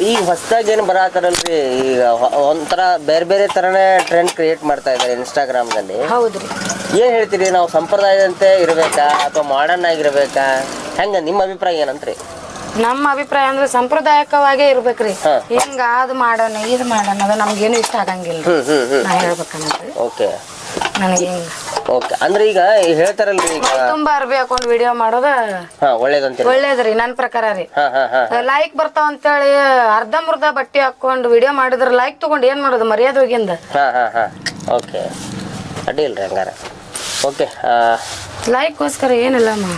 ಈಗ ಹೊಸದಾಗಿ ಏನು ಬರತ್ತಾರಲ್ರಿ ಈಗ ಹೊ- ಒಂಥರ ಬೇರೆ ಬೇರೆ ತರನೇ ಟ್ರೆಂಡ್ ಕ್ರಿಯೇಟ್ ಮಾಡ್ತಾ ಇದ್ದಾರೆ ಇನ್ಸ್ಟಾಗ್ರಾಮ್ದಲ್ಲಿ ಹೌದ್ರಿ. ಏನು ಹೇಳ್ತೀರಿ? ನಾವು ಸಂಪ್ರದಾಯದಂತೆ ಇರಬೇಕಾ? ಅಥವಾ ಮಾಡರ್ನ್ ಆಗಿರ್ಬೇಕಾ? ಹೆಂಗ ನಿಮ್ಮ ಅಭಿಪ್ರಾಯ ಏನಂತ್ರಿ? ನಮ್ಮ ಅಭಿಪ್ರಾಯ ಅಂದ್ರೆ ಸಂಪ್ರದಾಯಕವಾಗೇ ಇರ್ಬೇಕ್ರಿ. ರೀ ಹಿಂಗ ಅದು ಮಾಡೋಣ ಇದು ಮಾಡೋಣ ಅದು ನಮ್ಗೇನು ಇಷ್ಟ ಆಗಂಗಿಲ್ಲ ನಾ ಹೇಳ್ಬೇಕನ್ನೋದು ಓಕೆ ನನಗೆ ಹಿಂಗ. ಓಕೆ ಅಂದ್ರೆ ಈಗ ಹೇಳ್ತಾರಲ್ಲ ಈಗ ತುಂಬಾ ಅರ್ಬಿ ಹಾಕೊಂಡು ವಿಡಿಯೋ ಮಾಡೋದ? ಹಾ ಒಳ್ಳೇದಂತೀರಿ ಒಳ್ಳೇದ್ರಿ ನನ್ನ ಪ್ರಕಾರ ರೀ. ಹಾ ಹಾ ಹಾ ಲೈಕ್ ಬರ್ತಾವ ಅಂತೇಳಿ ಅರ್ಧ ಮುರ್ಧ ಬಟ್ಟೆ ಹಾಕೊಂಡು ವಿಡಿಯೋ ಮಾಡಿದ್ರ ಲೈಕ್ ತಗೊಂಡ್ ಏನ್ ಮಾಡೋದು? ಮರ್ಯಾದೆ ಹೋಗಿಂದ ಹಾ ಹಾ ಹಾ. ಓಕೆ ಅಡ್ಡಿ ಇಲ್ರಿ ಹಂಗಾರ. ಓಕೆ ಲೈಕ್ಗೋಸ್ಕರ ಏನಿಲ್ಲ ಅಮ್ಮ.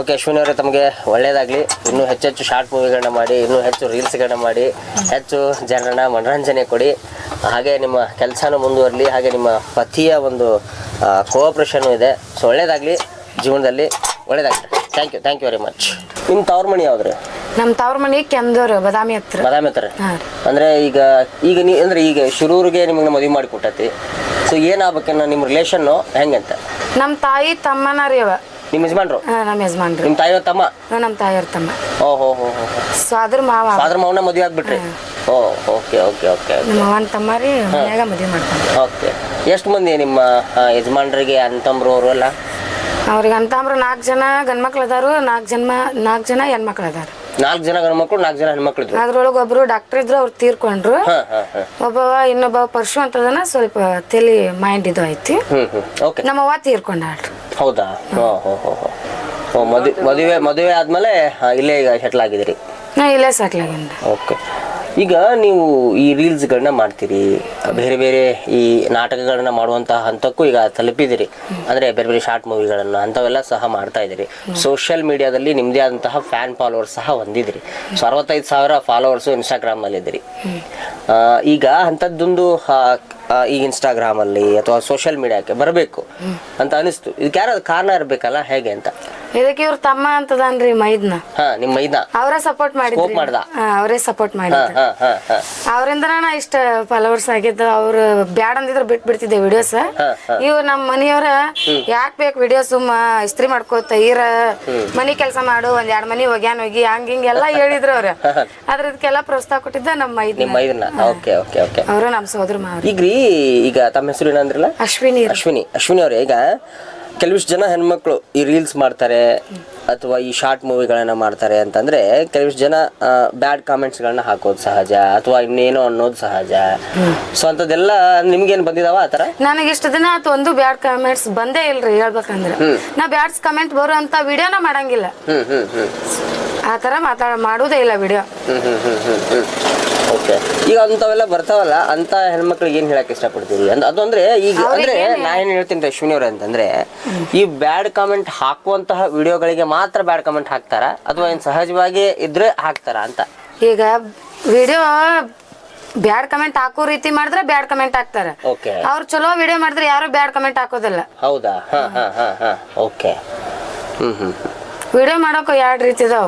ಓಕೆ ಅಶ್ವಿನಿ ಅವರೇ ತಮಗೆ ಒಳ್ಳೇದಾಗ್ಲಿ. ಇನ್ನೂ ಹೆಚ್ಚೆಚ್ಚು ಶಾರ್ಟ್ ಮೂವಿಗಳನ್ನ ಮಾಡಿ ಇನ್ನೂ ಹೆಚ್ಚು ರೀಲ್ಸ್ಗಳನ್ನ ಮಾಡಿ ಹೆಚ್ಚು ಜನರನ್ನ ಮನೋರಂಜನೆ ಕೊಡಿ. ಹಾಗೆ ನಿಮ್ಮ ಕೆಲಸನೂ ಮುಂದುವರಲಿ ಹಾಗೆ ನಿಮ್ಮ ಪತಿಯ ಒಂದು ಕೋಆಪ್ರೇಷನ್ ಇದೆ. ಸೊ ಒಳ್ಳೇದಾಗಲಿ ಜೀವನದಲ್ಲಿ. ಒಳ್ಳೇದಾಗ್ಲಿ. Thank you thank you very much ನಿಮ್ಮ ತವ್ರ ಮಣಿ ಯಾವ್ದ್ರಿ? ನಮ್ಮ ತವ್ರ ಮನೆ ಕೆಂದೂರು ಬದಾಮಿ ಹತ್ರ. ಬದಾಮಿ ಹತ್ರ. ಅಂದ್ರೆ ಈಗ ಈಗ ನೀ ಅಂದ್ರೆ ಈಗ ಶುರೂರಿಗೆ ನಿಮಗೆ ಮದುವೆ ಮಾಡಿ ಕೊಟ್ಟತಿ ಸೊ ಏನಾಗ್ಬೇಕನ್ನೋ ನಿಮ್ಮ ರಿಲೇಷನ್ನು ಹೆಂಗಂತ? ಅಂತ ನಮ್ಮ ತಾಯಿ ತಮ್ಮನ ರೀ ಅವ. ನಿಮ್ಮ ಯಜಮಾನ್ರು? ಹಾ, ನಮ್ಮ ಯಜಮಾನ್ರು. ನಿಮ್ಮ ತಾಯಿಯವ್ರ ತಮ್ಮ? ನಮ್ಮ ತಾಯಿಯವ್ರ ತಮ್ಮ. ಓ ಹೋ ಹೋ ಹೋ ಹೋ. ಸೊ ಅದ್ರ ಮಾವ. ಅದ್ರ ಮಾವನ ಮದುವೆ ಆಗ್ಬಿಟ್ರಿ ಓ ಓಕೆ ಓಕೆ ಓಕೆ ನಮ್ಮ ಮಾವನ ತಮ್ಮ ರೀ ಮನ್ಯಾಗ ಮದುವೆ ಮಾಡ್ತಾರೆ ಓಕೆ. ಎಷ್ಟು ಮಂದಿ ನಿಮ್ಮ ಯಜಮಾನ್ರಿಗೆ ಅಂತಂಬ್ರು ಅವರು ಎಲ್ಲ? ಅವ್ರಿಗೆ ಅಂತಂಬ್ರು ನಾಲ್ಕು ಜನ ಗಂಡ್ಮಕ್ಳು ಅದಾರು ನಾಲ್ಕು ಜನ ನಾಲ್ಕು ಜನ ಹೆಣ್ಮಕ್ಳು ಅದಾರ ನಾಲ್ಕು ಜನ ಗಂಡ್ಮಕ್ಳು ನಾಲ್ಕು ಜನ ಹೆಣ್ಮಕ್ಳು ಇದ್ರು ಅದ್ರೊಳಗೆ ಒಬ್ರು ಡಾಕ್ಟರ್ ಇದ್ರು ಅವ್ರು ತೀರ್ಕೊಂಡ್ರು. ಒಬ್ಬವ ಇನ್ನೊಬ್ಬ ಪರ್ಶು ಅಂತದನ್ನ ಸ್ವಲ್ಪ ತಲೆ ಮೈಂಡ್ ಇದು ಐತಿ. ಓಕೆ. ನಮ್ಮವ್ವ ತೀರ್ಕೊಂಡಾಳ್ರಿ. ಹೌದಾ? ಹಾಂ ಹೋ ಹೋ ಮದುವೆ ಮದುವೆ ಮದುವೆ ಆದಮೇಲೆ ಇಲ್ಲೇ ಈಗ ಸೆಟ್ಲ್ ಆಗಿದ್ದೀರಿ. ನಾ ಇಲ್ಲೇ ಸಾಕ್ಲಾಗಿಂದ ಓಕೆ. ಈಗ ನೀವು ಈ ರೀಲ್ಸ್ಗಳನ್ನ ಮಾಡ್ತೀರಿ ಬೇರೆ ಬೇರೆ ಈ ನಾಟಕಗಳನ್ನ ಮಾಡುವಂತಹ ಹಂತಕ್ಕೂ ಈಗ ತಲುಪಿದಿರಿ ಅಂದರೆ ಬೇರೆ ಬೇರೆ ಶಾರ್ಟ್ ಮೂವಿಗಳನ್ನು ಅಂಥವೆಲ್ಲ ಸಹ ಮಾಡ್ತಾ ಇದ್ದೀರಿ. ಸೋಷಿಯಲ್ ಮೀಡಿಯಾದಲ್ಲಿ ನಿಮ್ಮದೇ ಆದಂತಹ ಫ್ಯಾನ್ ಫಾಲೋವರ್ಸ್ ಸಹ ಹೊಂದಿದ್ರಿ ಸೊ ಅರವತ್ತೈದು ಸಾವಿರ ಫಾಲೋವರ್ಸು ಆ, ಈಗ ಅಂಥದ್ದೊಂದು ಈ ಇನ್ಸ್ಟಾಗ್ರಾಮಲ್ಲಿ ಅಥವಾ ಸೋಷಿಯಲ್ ಮೀಡಿಯಾಕ್ಕೆ ಬರಬೇಕು ಅಂತ ಅನಿಸ್ತು. ಇದಕ್ಕೆ ಯಾರಾದ್ರೂ ಕಾರಣ ಇರಬೇಕಲ್ಲ? ಹೇಗೆ ಅಂತ? ಇದಕ್ಕೆ ಇವ್ರ ತಮ್ಮ ಅಂತದನ್ರಿ ಮೈದ್ನ. ಹಾ ನಿಮ್ಮ ಮೈದಾ ಅವರೇ ಸಪೋರ್ಟ್ ಮಾಡಿದ್ರು. ಮಾಡ್ದ? ಅವರೇ ಸಪೋರ್ಟ್ ಮಾಡಿದ್ರು. ಹಾಂ ಹಾಂ ಹಾಂ. ಅವರಿಂದ ನಾ ಇಷ್ಟ ಫಾಲೋವರ್ಸ್ ಆಗಿದ್ದು ಅವ್ರು ಬ್ಯಾಡ್ ಅಂದಿದ್ರು ಬಿಟ್ ಬಿಡ್ತಿದ್ದೆ ವಿಡಿಯೋಸ್. ಇವ್ ನಮ್ಮ ಮನೆಯವ್ರ ಯಾಕ್ ಬೇಕು ವಿಡಿಯೋ ಸುಮ್ಮ ಇಸ್ತ್ರಿ ಮಾಡ್ಕೋತ ಈರ ಮನಿ ಕೆಲಸ ಮಾಡು ಒಂದ್ ಎರಡ್ ಮನಿ ಹೋಗ್ಯಾನ ಹೋಗಿ ಹಂಗ ಎಲ್ಲಾ ಹೇಳಿದ್ರು ಅವ್ರ. ಆದ್ರ ಇದಕ್ಕೆಲ್ಲ ಪ್ರೋತ್ಸಾಹ ಕೊಟ್ಟಿದ್ದ ನಮ್ಮ ಮೈದ್ ನಿಮ್ಮ ಮೈದನ್ನ ಓಕೆ ಓಕೆ ಓಕೆ. ಅವರು ನಮ್ಮ ಸೋದರ ಮಾವ್ರಿ ಈಗ ರೀ ಈಗ ತಮ್ಮ ಹೆಸರು ಏನಂದ್ರಲ್ಲ? ಅಶ್ವಿನಿ ಅಶ್ವಿನಿ ಅಶ್ವಿನಿ ಅವರೇ. ಈಗ ಕೆಲವಿಷ್ಟು ಜನ ಹೆಣ್ಮಕ್ಳು ಈ ರೀಲ್ಸ್ ಮಾಡ್ತಾರೆ ಅಥವಾ ಈ ಶಾರ್ಟ್ ಮೂವಿಗಳನ್ನು ಮಾಡ್ತಾರೆ ಅಂತಂದ್ರೆ ಕೆಲವಿಷ್ಟು ಜನ ಬ್ಯಾಡ್ ಕಾಮೆಂಟ್ಸ್ಗಳನ್ನ ಹಾಕೋದು ಸಹಜ ಅಥವಾ ಇನ್ನೇನೋ ಅನ್ನೋದು ಸಹಜ. ಸೊ ಅಂಥದ್ದೆಲ್ಲ ನಿಮ್ಗೇನು ಬಂದಿದಾವ ಆ ಥರ? ನನಗೆ ಇಷ್ಟು ದಿನ ಆತು ಒಂದು ಬ್ಯಾಡ್ ಕಾಮೆಂಟ್ಸ್ ಬಂದೇ ಇಲ್ರಿ ಹೇಳ್ಬೇಕಂದ್ರೆ. ನಾ ಬ್ಯಾಡ್ಸ್ ಕಮೆಂಟ್ ಬರೋ ಅಂತ ವಿಡಿಯೋನ ಮಾಡಂಗಿಲ್ಲ. ಆ ಥರ ಮಾತಾಡ ಮಾಡುದೇ ಇಲ್ಲ ವಿಡಿಯೋ. ಓಕೆ. ಈಗ ಅಂಥವೆಲ್ಲ ಬರ್ತಾವಲ್ಲ ಅಂತ ಹೆಣ್ಮಕ್ಳಿಗೆ ಏನು ಹೇಳಕ್ ಇಷ್ಟಪಡ್ತೀರಿ? ಅಂತ ಅದು ಅಂದ್ರೆ ಈಗ ಅಂದ್ರೆ ನಾ ಏನು ಹೇಳ್ತೀನಿ ಅಶ್ವಿನಿ ಅವ್ರೆ ಅಂತಂದ್ರೆ ಈ ಬ್ಯಾಡ್ ಕಾಮೆಂಟ್ ಹಾಕುವಂತಹ ವಿಡಿಯೋಗಳಿಗೆ ಮಾತ್ರ ಬ್ಯಾಡ್ ಕಾಮೆಂಟ್ ಹಾಕ್ತಾರ? ಅಥವಾ ಏನು ಸಹಜವಾಗಿ ಇದ್ರೆ ಹಾಕ್ತಾರ ಅಂತ? ಈಗ ವಿಡಿಯೋ ಬ್ಯಾಡ್ ಕಮೆಂಟ್ ಹಾಕೋ ರೀತಿ ಮಾಡಿದ್ರೆ ಬ್ಯಾಡ್ ಕಮೆಂಟ್ ಹಾಕ್ತಾರ. ಓಕೆ. ಅವ್ರು ಚಲೋ ವಿಡಿಯೋ ಮಾಡಿದ್ರೆ ಯಾರು ಬ್ಯಾಡ್ ಕಮೆಂಟ್ ಹಾಕೋದಿಲ್ಲ. ಹೌದಾ? ಹಾ ಹಾ ಹಾ ಹಾ. ಓಕೆ. ವಿಡಿಯೋ ಮಾಡೋಕೆ ಎರಡು ರೀತಿ ಇದಾವ.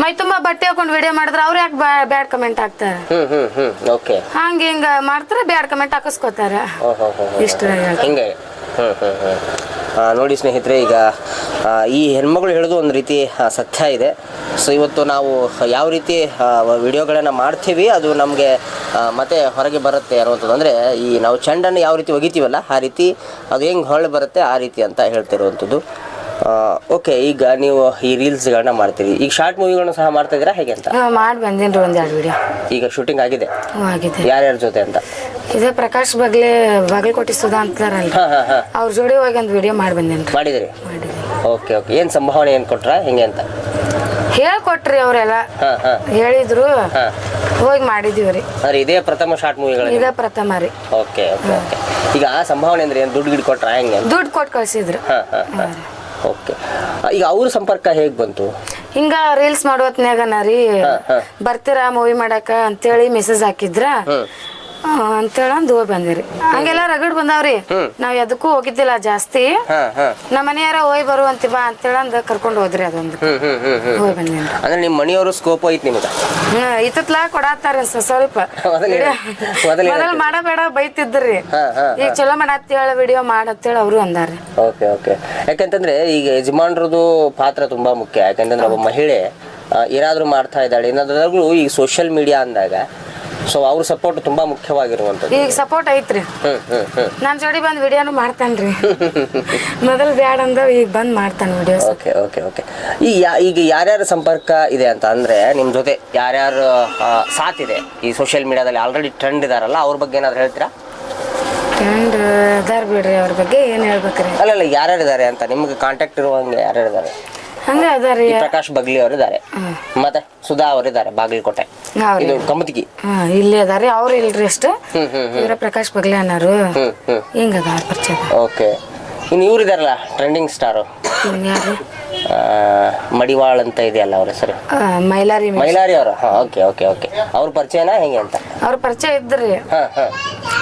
ಮೈ ತುಂಬಾ ಬಟ್ಟೆ ಹಾಕೊಂಡು ವಿಡಿಯೋ ಮಾಡಿದ್ರೆ ಅವ್ರು ಯಾಕೆ ಬ್ಯಾಡ್ ಕಮೆಂಟ್ ಹಾಕ್ತಾರೆ? ಹ್ಮ್ ಹ್ಮ್ ಹ್ಮ್ ಓಕೆ ಹಂಗ ಹಿಂಗ ಮಾಡ್ತಾರೆ ಬ್ಯಾಡ್ ಕಮೆಂಟ್ ಹಾಕಿಸ್ಕೋತಾರ. ಇಷ್ಟ. ಹಿಂಗೆ. ಹ್ಮ್ ಹ್ಮ್ ಹ್ಮ್. ಆ, ನೋಡಿ ಸ್ನೇಹಿತರೆ ಈಗ ಆ, ಈ ಹೆಣ್ಮಗಳು ಹೇಳೋದು ಒಂದು ರೀತಿ ಆ, ಸತ್ಯ ಇದೆ. ಸೊ ಇವತ್ತು ನಾವು ಯಾವ ರೀತಿ ವಿಡಿಯೋಗಳನ್ನು ಮಾಡ್ತೀವಿ ಅದು ನಮಗೆ ಮತ್ತೆ ಹೊರಗೆ ಬರುತ್ತೆ ಅನ್ನುವಂಥದ್ದು. ಅಂದರೆ ಈ ನಾವು ಚೆಂಡನ್ನು ಯಾವ ರೀತಿ ಒಗಿತೀವಲ್ಲ ಆ ರೀತಿ ಅದು ಹೆಂಗೆ ಹೊರಳು ಬರುತ್ತೆ ಆ ರೀತಿ ಅಂತ ಹೇಳ್ತಿರುವಂಥದ್ದು. ಓಕೆ ಈಗ ನೀವು ಈ ರೀಲ್ಸ್ಗಳನ್ನ ಮಾಡ್ತೀರಿ. ಈಗ ಶಾರ್ಟ್ ಮೂವಿಗಳನ್ನ ಸಹ ಮಾಡ್ತಾ ಇದ್ದೀರಾ? ಹೇಗೆ ಅಂತ? ಮಾಡಿ ಬಂದೇನ್ರಿ ಒಂದ್ ಎರಡು ವಿಡಿಯೋ ಈಗ ಶೂಟಿಂಗ್ ಆಗಿದೆ. ಆಗಿದೆ. ಯಾರ್ಯಾರ ಜೊತೆ ಅಂತ? ಇದೇ ಪ್ರಕಾಶ್ ಬಗ್ಲೆ ಬಾಗಲಕೋಟೆ ಸುಧಾ ಅಂತಾರಲ್ಲ ಹಾ ಹಾ ಹಾ. ಅವ್ರ ಜೋಡಿ ಹೋಗಿ ಒಂದು ವಿಡಿಯೋ ಮಾಡಿ ಬಂದೇನ್ರಿ. ಮಾಡಿದಿರಿ? ಮಾಡಿದ್ರಿ ಓಕೆ ಓಕೆ ಏನು ಸಂಭಾವನೆ ಏನು ಕೊಟ್ರಾ? ಹೆಂಗೆ ಅಂತ? ಹೇಳ್ಕೊಟ್ರಿ ಅವರೆಲ್ಲ. ಹಾಂ ಹಾಂ. ಹೇಳಿದ್ರು. ಹಾಂ. ಹೋಗಿ ಮಾಡಿದೀವಿ ರೀ. ಅಂದ್ರೆ ಇದೇ ಪ್ರಥಮ ಶಾರ್ಟ್ ಮೂವಿಗಳು ಇದೇ ಪ್ರಥಮ ರೀ. ಓಕೆ ಓಕೆ ಓಕೆ ಈಗ ಆ ಸಂಭಾವನೆ ಅಂದ್ರೆ ಏನು? ದುಡ್ಡು ಗಿಡ್ ಕೊಟ್ರಾ ಹೆಂಗೆ ದುಡ್ಡು ಕೊಟ್ಟು ಕಳ್ಸಿದ್ರು. ಹಾಂ ಹಾಂ ಹಾ. ಓಕೆ ಈಗ ಅವ್ರ ಸಂಪರ್ಕ ಹೇಗೆ ಬಂತು? ಹಿಂಗ ರೀಲ್ಸ್ ಮಾಡೋ ಹೊತ್ನ್ಯಾಗನ ರೀ ಬರ್ತೀರಾ ಮೂವಿ ಮಾಡಾಕ ಅಂತೇಳಿ ಮೆಸೇಜ್ ಹಾಕಿದ್ರ ಅಂತೇಳಂದ್ ಹೋಗಿ ಬಂದಿರಿ. ಹಂಗೆಲ್ಲ ರಗಡ್ ಬಂದಾವ್ರಿ. ನಾವ್ ಎದಕ್ಕೂ ಹೋಗಿದ್ದಿಲ್ಲ ಜಾಸ್ತಿ. ನಮ್ಮ ಮನೆಯಾರ ಹೋಗಿ ಬರುವಂತಿ ಬಾ ಅಂತೇಳಂದ್ ಕರ್ಕೊಂಡು ಹೋದ್ರಿ ಅದೊಂದು. ಹೋಗಿ ಅಂದ್ರೆ ನಿಮ್ಮ ಮನೆಯವರು ಸ್ಕೋಪ್ ಐತಿ ನಿಮಗೆ? ಇತ್ತತ್ಲಾ ಕೊಡತ್ತಾರ ಸ್ವಲ್ಪ. ಮೊದಲು ಮಾಡಬೇಡ ಬೈತಿದ್ರಿ. ಈಗ ಚಲೋ ಮಾಡತ್ತೇಳ ವಿಡಿಯೋ ಮಾಡತ್ತೇಳ ಅವ್ರು ಅಂದಾರ ಓಕೆ ಓಕೆ. ಯಾಕಂತಂದ್ರೆ ಈಗ ಯಜಮಾನ್ರದು ಪಾತ್ರ ತುಂಬಾ ಮುಖ್ಯ. ಯಾಕಂತಂದ್ರೆ ಒಬ್ಬ ಮಹಿಳೆ ಏನಾದ್ರು ಏನಾದ್ರೂ ಮಾಡ್ತಾ ಇದ್ದಾಳೆ. ಏನಾದ್ರೂ ಈಗ ಸೋಷಿಯಲ್ ಮೀಡಿಯಾ ಅಂದಾಗ ಸೊ ಅವ್ರ ಸಪೋರ್ಟ್ ತುಂಬಾ ಮುಖ್ಯವಾಗಿರುವಂತದ್ದು ಈಗ ಸಪೋರ್ಟ್ ಐತ್ರಿ. ಹ್ಮ್ ಹ್ಮ್ ಹ್ಮ್. ನನ್ ಜೋಡಿ ಬಂದ್ ವಿಡಿಯೋನು ಮಾಡ್ತಾನ್ರಿ. ಮೊದಲ್ ಬ್ಯಾಡ್ ಅಂದ ಈಗ ಬಂದ್ ಮಾಡ್ತಾನೆ ವಿಡಿಯೋಸ್ ಓಕೆ ಓಕೆ ಓಕೆ ಈ ಯಾ ಈಗ ಯಾರ್ಯಾರ ಸಂಪರ್ಕ ಇದೆ ಅಂತ ಅಂದ್ರೆ ನಿಮ್ಮ ಜೊತೆ ಯಾರ್ಯಾರು ಆ, ಸಾಥ್ ಇದೆ? ಈ ಸೋಷಿಯಲ್ ಮೀಡಿಯಾದಲ್ಲಿ ಆಲ್ರೆಡಿ ಟ್ರೆಂಡ್ ಇದಾರಲ್ಲ ಅವ್ರ ಬಗ್ಗೆ ಏನಾದ್ರು ಹೇಳ್ತೀರಾ? ಟ್ರೆಂಡ್ ಅದಾರ ಬಿಡ್ರಿ ಅವ್ರ ಬಗ್ಗೆ ಏನ್ ಹೇಳ್ಬೇಕ್ರಿ. ಅಲ್ಲ ಅಲ್ಲ ಯಾರ್ಯಾರು ಇದ್ದಾರೆ ಅಂತ? ನಿಮ್ಗೆ ಕಾಂಟ್ಯಾಕ್ಟ್ ಇರುವಂಗೆ ಯಾರ್ಯಾರು ಇದ್ದಾರೆ ಹಂಗ ಅದಾರಿ ಈ ಪ್ರಕಾಶ್ ಬಗ್ಲಿ ಅವರು ಇದ್ದಾರೆ ಮತ್ತೆ ಸುಧಾ ಅವರಿದ್ದಾರೆ ಬಾಗಲಕೋಟೆ. ಇದು ಕಮತಿಗಿ ಹಾ ಇಲ್ಲಿ ಅದಾರಿ ಅವ್ರ ಇಲ್ರಿ ಅಷ್ಟ. ಇವರ ಪ್ರಕಾಶ್ ಬಗ್ಲೆ ಅನ್ನೋರು. ಹಿಂಗ ಅದಾರ ಪರಿಚಯ ಓಕೆ. ಇನ್ನು ಇವ್ರು ಇದಾರಲ್ಲ ಟ್ರೆಂಡಿಂಗ್ ಸ್ಟಾರು ಯಾರು ಮಡಿವಾಳ್ ಅಂತ ಇದೆಯಲ್ಲ ಅವ್ರ ಹೆಸರು? ಮೈಲಾರಿ ಮೈಲಾರಿ ಅವರು ಓಕೆ ಓಕೆ ಓಕೆ. ಅವ್ರ ಪರಿಚಯನಾ ಹೆಂಗೆ ಅಂತ? ಅವ್ರ ಪರಿಚಯ ಇದ್ರಿ.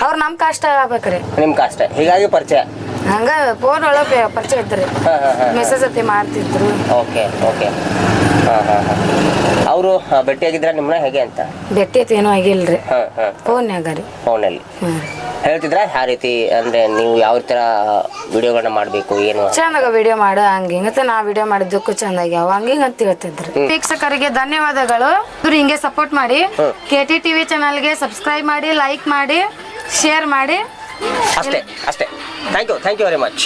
ಅವ್ರ ನಮ್ ಕಷ್ಟ ಆಗ್ಬೇಕ್ರಿ. ನಿಮ್ಮ ಕಾಸ್ಟ್ ಹೀಗಾಗಿ ಪರಿಚಯ. ಹಂಗ ಫೋನ್ ಒಳಗೆ ಪರಿಚಯ ಇದ್ರಿ. ಮೆಸೇಜ್ ಅತಿ ಮಾಡ್ತಿದ್ರು. Okay okay. ಅವರು ಭೇಟಿಯಾಗಿದ್ರ ನಿಮ್ಮನ್ನ ಹೇಗೆ ಅಂತ? ಭೇಟಿ ಐತಿ ಏನೋ ಆಗಿಲ್ರಿ. ಹಾಂ ಹಾಂ. ಫೋನ್ಯಾಗ ರೀ. ಫೋನಲ್ಲಿ. ಹೇಳ್ತಿದ್ರ ಯಾವ ರೀತಿ? ಅಂದ್ರೆ ನೀವು ಯಾವ ತರ ವಿಡಿಯೋಗಳನ್ನ ಮಾಡಬೇಕು ಏನು? ಚಂದಾಗ ವಿಡಿಯೋ ಮಾಡು ಹಂಗ ಹಿಂಗತ್ತೆ ನಾ ವಿಡಿಯೋ ಮಾಡಿದ್ದಕ್ಕೂ ಚಂದಾಗಿ ಹಂಗಿಂಗ್ ಹಂಗಿಂಗ ಅಂತ ಹೇಳ್ತಿದ್ರು. ವೀಕ್ಷಕರಿಗೆ ಧನ್ಯವಾದಗಳು. ಇವ್ರು ಹಿಂಗೆ ಸಪೋರ್ಟ್ ಮಾಡಿ. ಕೆ ಟಿ ಟಿವಿ ಚಾನಲ್ಗೆ ಸಬ್ಸ್ಕ್ರೈಬ್ ಮಾಡಿ ಲೈಕ್ ಮಾಡಿ ಶೇರ್ ಮಾಡಿ. ಅಷ್ಟೇ ಅಷ್ಟೇ. Thank you thank you very much